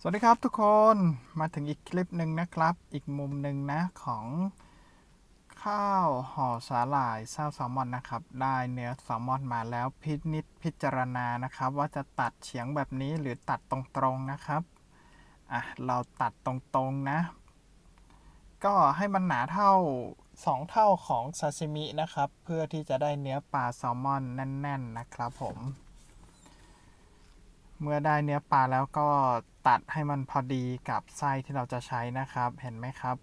สวัสดีครับทุกคนมาถึงอีกคลิปหนึ่งนะครับ อีกมุมหนึ่งนะของข้าวห่อสาหร่ายซาแซลมอนนะครับ ได้เนื้อแซลมอนมาแล้วพินิจพิจารณานะครับ ว่าจะตัดเฉียงแบบนี้หรือตัดตรงๆนะครับอะเราตัดตรงๆนะ ก็ให้มันหนาเท่า 2 เท่าของซาซิมินะครับ เพื่อที่จะได้เนื้อปลาแซลมอนแน่น ๆ นะครับผม เมื่อได้เนื้อปลาแล้วก็ตัดให้มันพอดีกับไส้ที่เราจะใช้นะครับ เห็นไหมครับ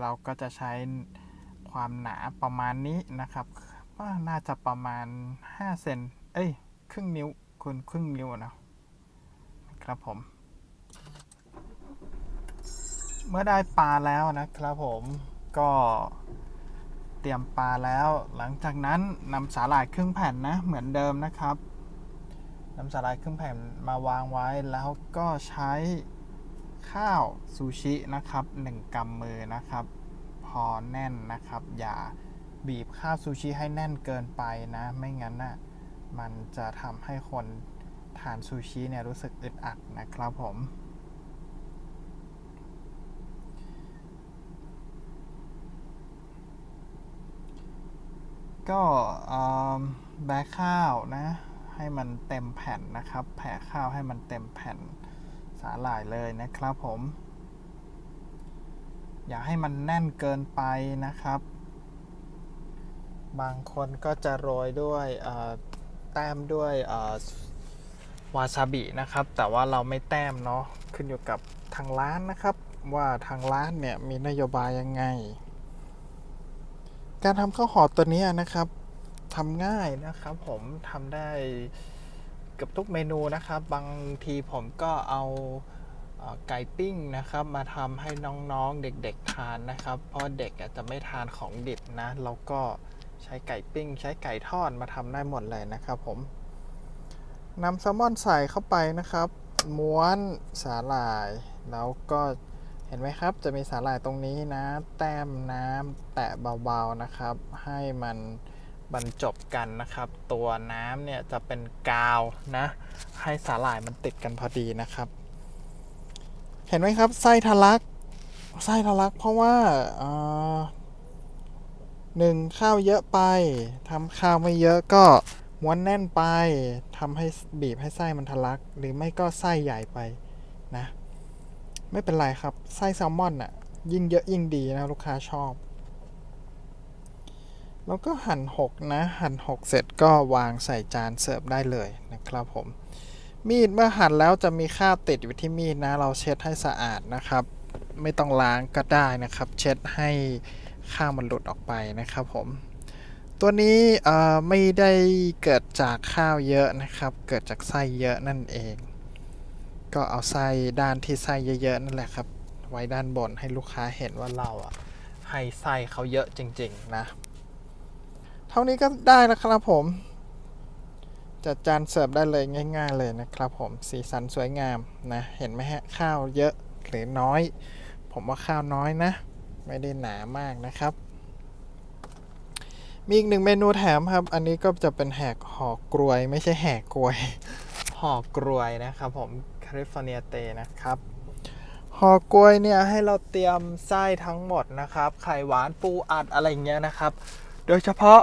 เราก็จะใช้ความหนาประมาณนี้นะครับว่าน่าจะประมาณ5เซนเอ้ย ครึ่งนิ้วคูณครึ่งนิ้วนะนะครับผม เมื่อได้ปลาแล้วนะครับผมก็เตรียมปลาแล้ว หลังจากนั้นนำสาหร่ายครึ่งแผ่นนะ เหมือนเดิมนะครับ นำสาหร่ายครึ่งแผ่นมาวางไว้แล้วก็ใช้ข้าวซูชินะครับ1กำมือนะครับ พอแน่นนะครับ อย่าบีบข้าวซูชิให้แน่นเกินไปนะ ไม่งั้นน่ะมันจะทำให้คนทานซูชิเนี่ยรู้สึกอึดอัดนะครับผม ก็แบกข้าวนะ ให้มันเต็มแผ่นนะครับ แผ่ข้าวให้มันเต็มแผ่นสาหร่ายเลยนะครับผม อย่าให้มันแน่นเกินไปนะครับ บางคนก็จะโรยด้วยแต้มด้วยวาซาบินะครับ แต่ว่าเราไม่แต้มเนาะขึ้นอยู่กับทางร้านนะครับ ว่าทางร้านเนี่ยมีนโยบายยังไง การทำข้าวห่อตัวนี้นะครับ ทำง่ายนะครับผมทำได้เกือบทุกเมนูนะครับ บางทีผมก็เอาไก่ปิ้งนะครับ มาทำให้น้องๆเด็กๆทานนะครับ เพราะเด็กอาจจะไม่ทานของดิบนะแล้วก็ใช้ไก่ปิ้ง ใช้ไก่ทอดมาทำได้หมดเลยนะครับผมนำแซลมอนใส่เข้าไปนะครับ ม้วนสาหร่าย แล้วก็เห็นไหมครับ จะมีสาหร่ายตรงนี้นะ แต้มน้ำแตะเบาๆนะครับ ให้มัน บรรจบกันนะครับ ตัวน้ำเนี่ยจะเป็นกาวนะ ให้สาหร่ายมันติดกันพอดีนะครับ เห็นไหมครับไส้ทะลักไส้ทะลักเพราะว่าหนึ่งข้าวเยอะไปทำข้าวไม่เยอะก็ม้วนแน่นไปทำให้บีบให้ไส้มันทะลัก หรือไม่ก็ไส้ใหญ่ไปนะ ไม่เป็นไรครับไส้แซลมอนอะยิ่งเยอะยิ่งดีนะลูกค้าชอบ แล้วก็หั่นหกนะหั่นหกเสร็จก็วางใส่จานเสิร์ฟได้เลยนะครับผม มีดเมื่อหั่นแล้วจะมีคราบติดอยู่ที่มีดนะ เราเช็ดให้สะอาดนะครับ ไม่ต้องล้างก็ได้นะครับ เช็ดให้ข้าวมันหลุดออกไปนะครับผม ตัวนี้ไม่ได้เกิดจากข้าวเยอะนะครับ เกิดจากไส้เยอะนั่นเอง ก็เอาไส้ด้านที่ไส้เยอะๆนั่นแหละครับ ไว้ด้านบนให้ลูกค้าเห็นว่าเราอะให้ไส้เขาเยอะจริง ๆ นะ เท่านี้ก็ได้แล้วครับผม จัดจานเสิร์ฟได้เลยง่าย ๆ เลยนะครับผมสีสันสวยงามนะ เห็นไหมฮะข้าวเยอะหรือน้อย ผมว่าข้าวน้อยนะ ไม่ได้หนามากนะครับ มีอีกหนึ่งเมนูแถมครับ อันนี้ก็จะเป็นแหกห่อกรวย ไม่ใช่แหกกรวยห่อกรวยนะครับผมแคลิฟอร์เนียเตนะครับห่อกล้วยเนี่ยให้เราเตรียมไส้ทั้งหมดนะครับ ไข่หวานปูอัดอะไรอย่างเงี้ยนะครับ โดยเฉพาะ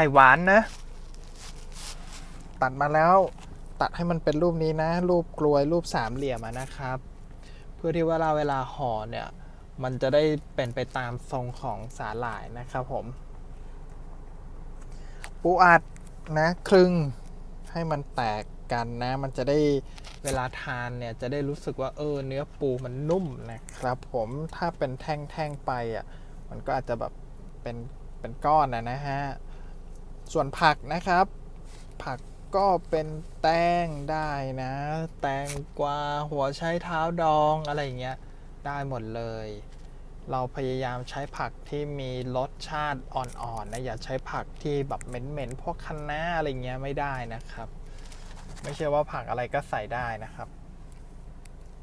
ข่หวานนะ ตัดมาแล้วตัดให้มันเป็นรูปนี้นะ รูปกลวยรูปสามเหลี่ยมนะครับ เพื่อที่ว่าเราเวลาห่อเนี่ย มันจะได้เป็นไปตามทรงของสาหร่ายนะครับผม ปูอัดนะครึ่งให้มันแตกกันนะ มันจะได้เวลาทานเนี่ย จะได้รู้สึกว่าเออเนื้อปูมันนุ่มนะครับ ผมถ้าเป็นแท่งๆไปอะมันก็อาจจะแบบเป็นเป็นก้อนนะนะฮะ ส่วนผักนะครับ ผักก็เป็นแตงได้นะ แตงกวาหัวไชเท้าดองอะไรอย่างเงี้ยได้หมดเลย เราพยายามใช้ผักที่มีรสชาติอ่อนๆนะอย่าใช้ผักที่แบบเหม็นๆพวกคะน้าอะไรเงี้ยไม่ได้นะครับ ไม่ใช่ว่าผักอะไรก็ใส่ได้นะครับ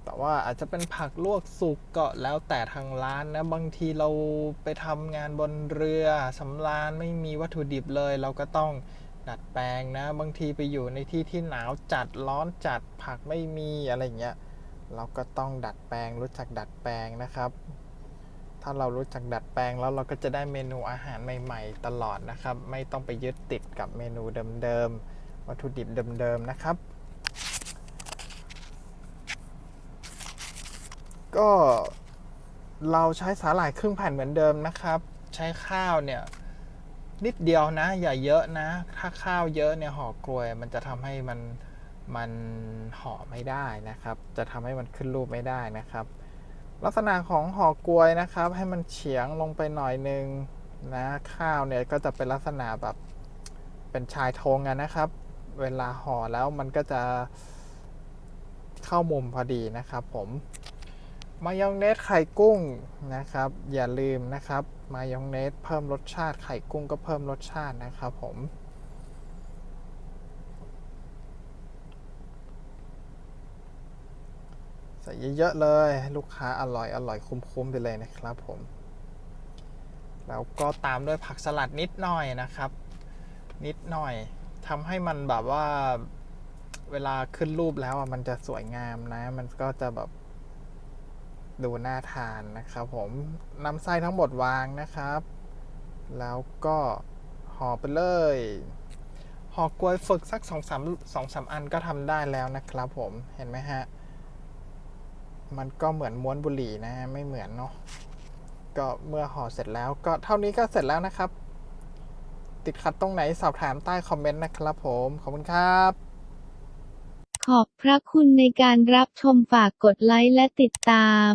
แต่ว่าอาจจะเป็นผักลวกสุกก็แล้วแต่ทางร้านนะ บางทีเราไปทำงานบนเรือสำราญไม่มีวัตถุดิบเลย เราก็ต้องดัดแปลงนะ บางทีไปอยู่ในที่ที่หนาวจัดร้อนจัดผักไม่มีอะไรเงี้ยเราก็ต้องดัดแปลงรู้จักดัดแปลงนะครับ ถ้าเรารู้จักดัดแปลงแล้วเราก็จะได้เมนูอาหารใหม่ ๆ ตลอดนะครับ ไม่ต้องไปยึดติดกับเมนูเดิมๆวัตถุดิบเดิมๆนะครับ ก็เราใช้สาหร่ายครึ่งแผ่นเหมือนเดิมนะครับ ใช้ข้าวเนี่ย นิดเดียวนะ อย่าเยอะนะ ถ้าข้าวเยอะเนี่ยห่อกลวย มันจะทำให้มันมันห่อไม่ได้นะครับ จะทำให้มันขึ้นรูปไม่ได้นะครับ ลักษณะของห่อกลวยนะครับ ให้มันเฉียงลงไปหน่อยนึงนะข้าวเนี่ยก็จะเป็นลักษณะแบบเป็นชายธงนะครับ เวลาห่อแล้วมันก็จะเข้ามุมพอดีนะครับผม มายองเนสไข่กุ้งนะครับ อย่าลืมนะครับ มายองเนสเพิ่มรสชาติไข่กุ้งก็เพิ่มรสชาตินะครับผมใส่เยอะๆเลย ลูกค้าอร่อยอร่อยคุ้มๆไปเลยนะครับผม แล้วก็ตามด้วยผักสลัดนิดหน่อยนะครับ นิดหน่อยทำให้มันแบบว่าเวลาขึ้นรูปแล้วอะมันจะสวยงามนะ มันก็จะแบบ ดูน่าทานนะครับผมนำไส้ทั้งหมดวางนะครับ แล้วก็ห่อไปเลยห่อกล้วยฝึกสักสองสามสองสามอันก็ทำได้แล้วนะครับผมเห็นไหมฮะ มันก็เหมือนม้วนบุหรี่นะฮะไม่เหมือนเนาะก็เมื่อห่อเสร็จแล้วก็เท่านี้ก็เสร็จแล้วนะครับ ติดขัดตรงไหนสอบถามใต้คอมเมนต์นะครับผม ขอบคุณครับ ขอบพระคุณในการรับชมฝากกดไลค์และติดตาม